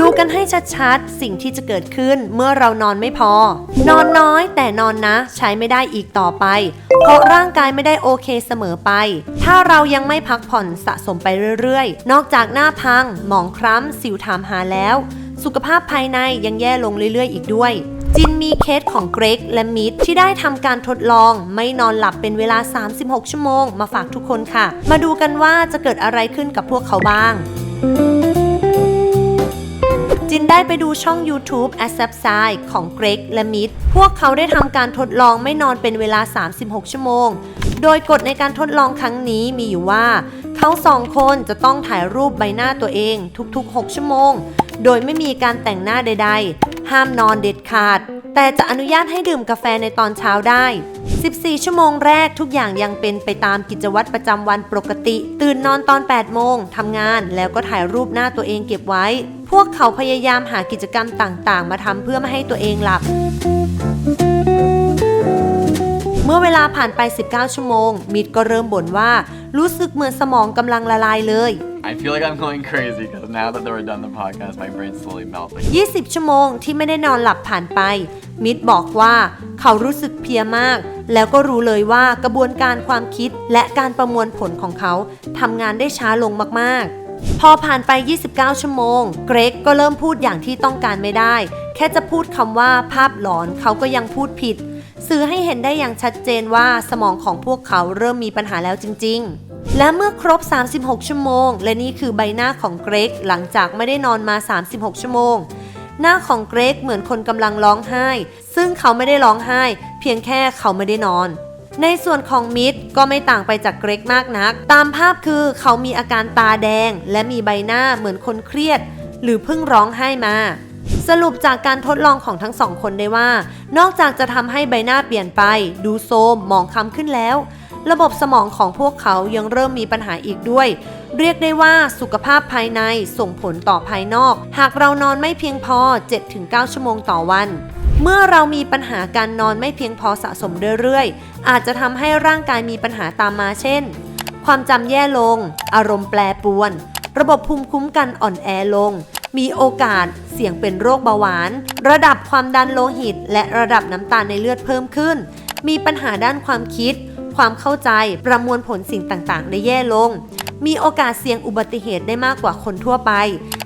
ดูกันให้ชัดๆ สิ่งที่จะเกิดขึ้นเมื่อเรานอนไม่พอ นอนน้อยแต่นอนนะ ใช้ไม่ได้อีกต่อไป เพราะร่างกายไม่ได้โอเคเสมอไป ถ้าเรายังไม่พักผ่อนสะสมไปเรื่อยๆ นอกจากหน้าพัง หมองคล้ำ สิวถามหาแล้ว สุขภาพภายในยังแย่ลงเรื่อยๆ อีกด้วยจินมีเคสของเกรกและมิดที่ได้ทำการทดลอง ไม่นอนหลับเป็นเวลา 36 ชั่วโมง มาฝากทุกคนค่ะ มาดูกันว่าจะเกิดอะไรขึ้นกับพวกเขาบ้าง จินได้ไปดูช่อง YouTube a s a p s i d e ของเกรกและมิดพวกเขาได้ทำการทดลองไม่นอนเป็นเวลา 36 ชั่วโมง โดยกฎในการทดลองครั้งนี้มีอยู่ว่า เขาสองคนจะต้องถ่ายรูปใบหน้าตัวเองทุกๆ 6 ชั่วโมง โดยไม่มีการแต่งหน้าใด ๆ ห้ามนอนเด็ดขาด แต่จะอนุญาตให้ดื่มกาแฟในตอนเช้าได้ 14 ชั่วโมงแรกทุกอย่างยังเป็นไปตามกิจวัตรประจำวันปกติ ตื่นนอนตอน 8 โมงทำงานแล้วก็ถ่ายรูปหน้าตัวเองเก็บไว้ พวกเขาพยายามหากิจกรรมต่างๆ มาทำเพื่อไม่ให้ตัวเองหลับเมื่อเวลาผ่านไป 19 ชั่วโมง มิดก็เริ่มบ่นว่า รู้สึกเหมือนสมองกำลังละลายเลย I feel like I'm going crazy because now that we're done the podcast, my brain's slowly melting. 20 ชั่วโมงที่ไม่ได้นอนหลับผ่านไป มิดบอกว่าเขารู้สึกเพลียมาก แล้วก็รู้เลยว่ากระบวนการความคิดและการประมวลผลของเขาทำงานได้ช้าลงมากๆ พอผ่านไป 29 ชั่วโมง เกรกก็เริ่มพูดอย่างที่ต้องการไม่ได้ แค่จะพูดคำว่าภาพหลอนเขาก็ยังพูดผิด สื่อให้เห็นได้อย่างชัดเจนว่าสมองของพวกเขาเริ่มมีปัญหาแล้วจริง ๆ และเมื่อครบ 36 ชั่วโมง และนี่คือใบหน้าของเกรกหลังจากไม่ได้นอนมา 36 ชั่วโมง หน้าของเกรกเหมือนคนกำลังร้องไห้ ซึ่งเขาไม่ได้ร้องไห้ เพียงแค่เขาไม่ได้นอนในส่วนของมิดก็ไม่ต่างไปจากเกรกมากนัก ตามภาพคือเขามีอาการตาแดง และมีใบหน้าเหมือนคนเครียด หรือเพิ่งร้องไห้มา สรุปจากการทดลองของทั้งสองคนได้ว่า นอกจากจะทำให้ใบหน้าเปลี่ยนไป ดูโทรมมองคล้ำขึ้นแล้ว ระบบสมองของพวกเขายังเริ่มมีปัญหาอีกด้วย เรียกได้ว่าสุขภาพภายในส่งผลต่อภายนอก หากเรานอนไม่เพียงพอ 7-9 ชั่วโมงต่อวันเมื่อเรามีปัญหาการนอนไม่เพียงพอสะสมเรื่อยๆ อาจจะทำให้ร่างกายมีปัญหาตามมาเช่น ความจำแย่ลง อารมณ์แปรปรวน ระบบภูมิคุ้มกันอ่อนแอลง มีโอกาสเสี่ยงเป็นโรคเบาหวาน ระดับความดันโลหิต และระดับน้ำตาลในเลือดเพิ่มขึ้น มีปัญหาด้านความคิด ความเข้าใจประมวลผลสิ่งต่างๆ ได้แย่ลง มีโอกาสเสี่ยงอุบัติเหตุได้มากกว่าคนทั่วไป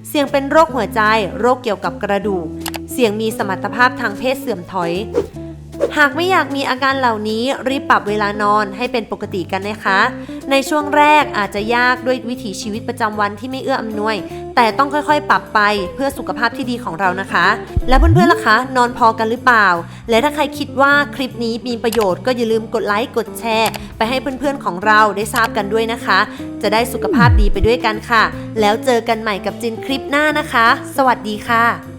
เสี่ยงเป็นโรคหัวใจ โรคเกี่ยวกับกระดูก เสี่ยงมีสมรรถภาพทางเพศเสื่อมถอย หากไม่อยากมีอาการเหล่านี้รีบปรับเวลานอนให้เป็นปกติกันนะคะ ในช่วงแรกอาจจะยากด้วยวิถีชีวิตประจำวันที่ไม่เอื้ออำนวย แต่ต้องค่อยๆ ปรับไปเพื่อสุขภาพที่ดีของเรานะคะ และเพื่อนๆล่ะคะ นอนพอกันหรือเปล่า และถ้าใครคิดว่าคลิปนี้มีประโยชน์ก็อย่าลืมกดไลค์กดแชร์ ไปให้เพื่อนๆของเราได้ทราบกันด้วยนะคะ จะได้สุขภาพดีไปด้วยกันค่ะ แล้วเจอกันใหม่กับจินคลิปหน้านะคะ สวัสดีค่ะ